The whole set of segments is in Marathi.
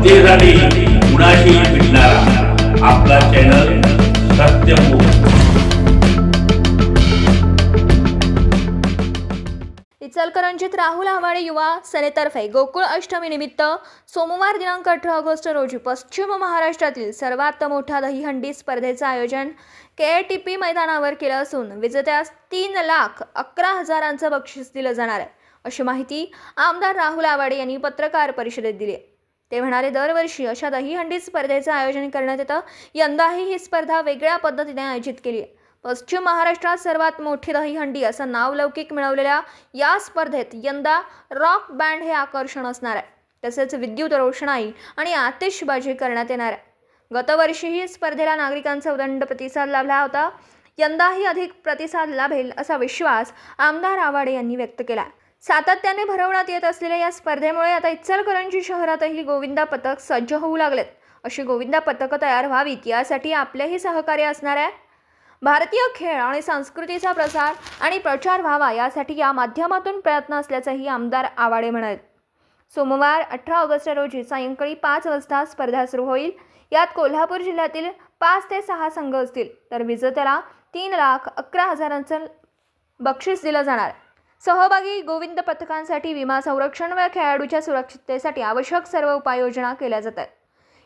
जनतेसाठी कुणाशी भेटणारा आपला चॅनल सत्यमुख इचलकरंजीत राहुल आवाडे युवा सेनेतर्फे गोकुळ अष्टमी निमित्त सोमवार दिनांक अठरा ऑगस्ट रोजी पश्चिम महाराष्ट्रातील सर्वात मोठ्या दहीहंडी स्पर्धेचं आयोजन के टी पी मैदानावर केलं असून विजेत्यास तीन लाख अकरा हजारांचं बक्षीस दिलं जाणार आहे. अशी माहिती आमदार राहुल आवाडे यांनी पत्रकार परिषदेत दिली ते म्हणाले दरवर्षी अशा दहीहंडी स्पर्धेचं आयोजन करण्यात येतं. यंदाही ही स्पर्धा वेगळ्या पद्धतीने आयोजित केली आहे. पश्चिम महाराष्ट्रात सर्वात मोठी दहीहंडी असं नावलौकिक मिळवलेल्या या स्पर्धेत यंदा रॉक बँड हे आकर्षण असणार आहे. तसेच विद्युत रोषणाई आणि आतिषबाजी करण्यात येणार आहे. गतवर्षीही स्पर्धेला नागरिकांचा उदंड प्रतिसाद लाभला होता. यंदाही अधिक प्रतिसाद लाभेल असा विश्वास आमदार आवाडे यांनी व्यक्त केला सातत्याने भरवण्यात येत असलेल्या या स्पर्धेमुळे आता इचलकरंजी शहरातही गोविंदा पथक सज्ज होऊ लागलेत. अशी गोविंदा पथकं तयार व्हावीत यासाठी आपलेही सहकार्य असणार आहे. भारतीय खेळ आणि संस्कृतीचा प्रसार आणि प्रचार व्हावा यासाठी या माध्यमातून प्रयत्न असल्याचंही आमदार आवाडे म्हणाले सोमवार अठरा ऑगस्ट रोजी सायंकाळी पाच वाजता स्पर्धा सुरू होईल. यात कोल्हापूर जिल्ह्यातील पाच ते सहा संघ असतील तर विजेत्याला तीन लाख अकरा हजारांचं बक्षीस दिलं जाणार. आहे. सहभागी गोविंद पथकांसाठी विमा संरक्षण व खेळाडूच्या सुरक्षिततेसाठी आवश्यक सर्व उपाययोजना केल्या जातात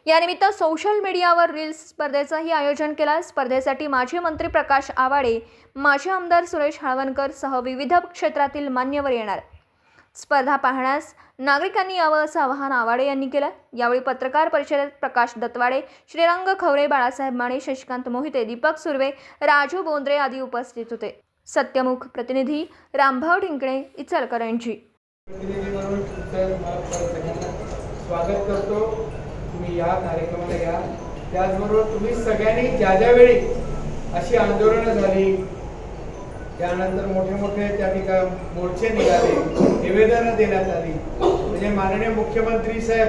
यानिमित्त सोशल मीडियावर रील्स स्पर्धेचंही आयोजन केलं. स्पर्धेसाठी माजी मंत्री प्रकाश आवाडे माजी आमदार सुरेश हळवणकर सह विविध क्षेत्रातील मान्यवर येणार स्पर्धा पाहण्यास नागरिकांनी यावं असं आवाहन आवाडे यांनी केलं. यावेळी पत्रकार परिषदेत प्रकाश दत्वाडे श्रीरंग खवरे बाळासाहेब माने शशिकांत मोहिते दीपक सुर्वे राजू बोंद्रे आदी उपस्थित होते. सत्यमुख प्रतिनिधी रामभाऊ ढिंकणे इचलकरंजी. स्वागत करतो. तुम्ही या कार्यक्रमाला या. त्याचबरोबर तुम्ही सगळ्यांनी ज्या ज्या वेळी अशी आंदोलनं झाली त्यानंतर मोठे मोठे त्या ठिकाणी मोर्चे निघाले निवेदनं देण्यात आली. म्हणजे माननीय मुख्यमंत्री साहेब